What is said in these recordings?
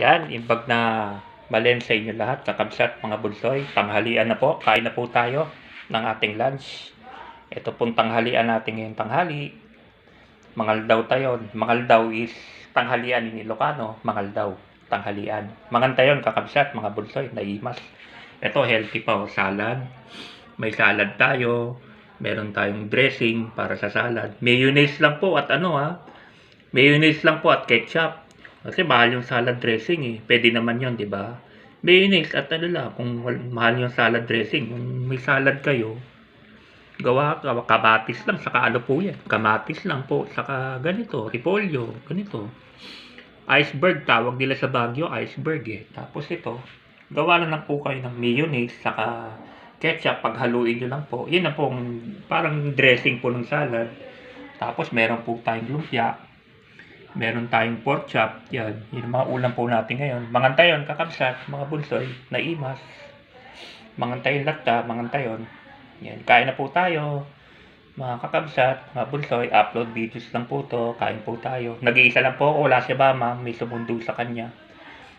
Yan, imbag na malen sa inyo lahat, kakabsat mga bulsoy. Tanghalian na po, kain na po tayo ng ating lunch. Ito pong tanghalian natin ngayong tanghali. Mangal daw tayo. Mangal daw is tanghalian ni Ilocano. Mangal daw, tanghalian. Manganta yun, kakabsat mga bulsoy, naimas. Ito, healthy pa, oh, salad. May salad tayo. Meron tayong dressing para sa salad. Mayonnaise lang po at ano ha. Mayonnaise lang po at ketchup. Kasi mahal yung salad dressing eh. Pwede naman yun, di ba? Mayonnaise at ano lang, kung mahal yung salad dressing, kung may salad kayo, gawa, kamatis lang, saka ano po yan, kamatis lang po, saka ganito, repolyo, ganito. Iceberg, tawag nila sa Baguio, iceberg eh. Tapos ito, gawa na lang po kayo ng mayonnaise, saka ketchup, paghaluin nyo lang po. Yun na pong parang dressing po ng salad. Tapos meron po tayong lumpia, meron tayong pork chop, yan. Yun ang mga ulam po natin ngayon. Mangantayon, kakabsat, mga bulsoy, naimas. Mangantayon latta, mangantayon. Yan, kain na po tayo. Mga kakabsat, mga bulsoy, upload videos lang po to. Kain po tayo. Nag-iisa lang po ako, wala si mama. May sumundo sa kanya.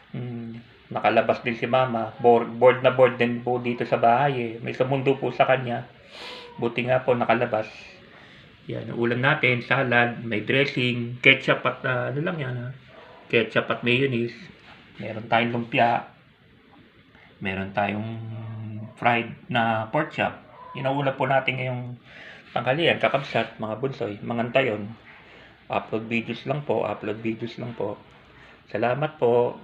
Hmm, nakalabas din si mama. Board, board na board din po dito sa bahay eh. May sumundo po sa kanya. Buti nga po nakalabas. Yan, ulam natin, salad, may dressing, ketchup at ah, ano lang yan ha. Ketchup at mayonnaise. Meron tayong lumpia. Meron tayong fried na pork chop. Ulam po natin ngayong tanghalian, kakabsat, mga bunsoy, mangantayon. Upload videos lang po, upload videos lang po. Salamat po,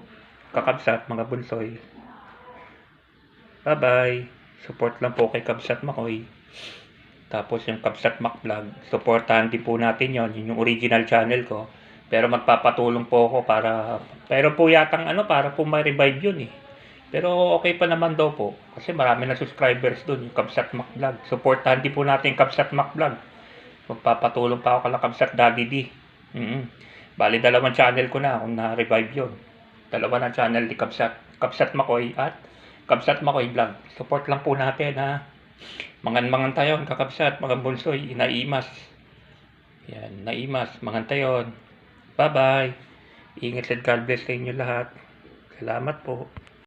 kakabsat, mga bunsoy. Bye-bye. Support lang po kay Kabsat Makoy. Tapos yung Kabsat Mac Vlog, supportahan din po natin yon Yun yung original channel ko. Pero magpapatulong po ako para, pero po yatang ano, para po ma-revive yun eh. Pero okay pa naman daw po. Kasi marami na subscribers doon, yung Kabsat Mac Vlog. Supportahan din po natin yung Kabsat Mac Vlog. Magpapatulong pa ako kala Kabsat Daddy D. mm Bali, dalawang channel ko na kung na-revive yun. Dalawa na channel ni Kabsat. Kabsat Makoy at Kabsat Makoy Vlog. Support lang po natin ha. Mangan-mangan tayo, kakabsat, mga bulsoy, naimas. Yan, naimas, mangan tayo. Bye-bye. Ingat at God bless sa inyo lahat. Salamat po.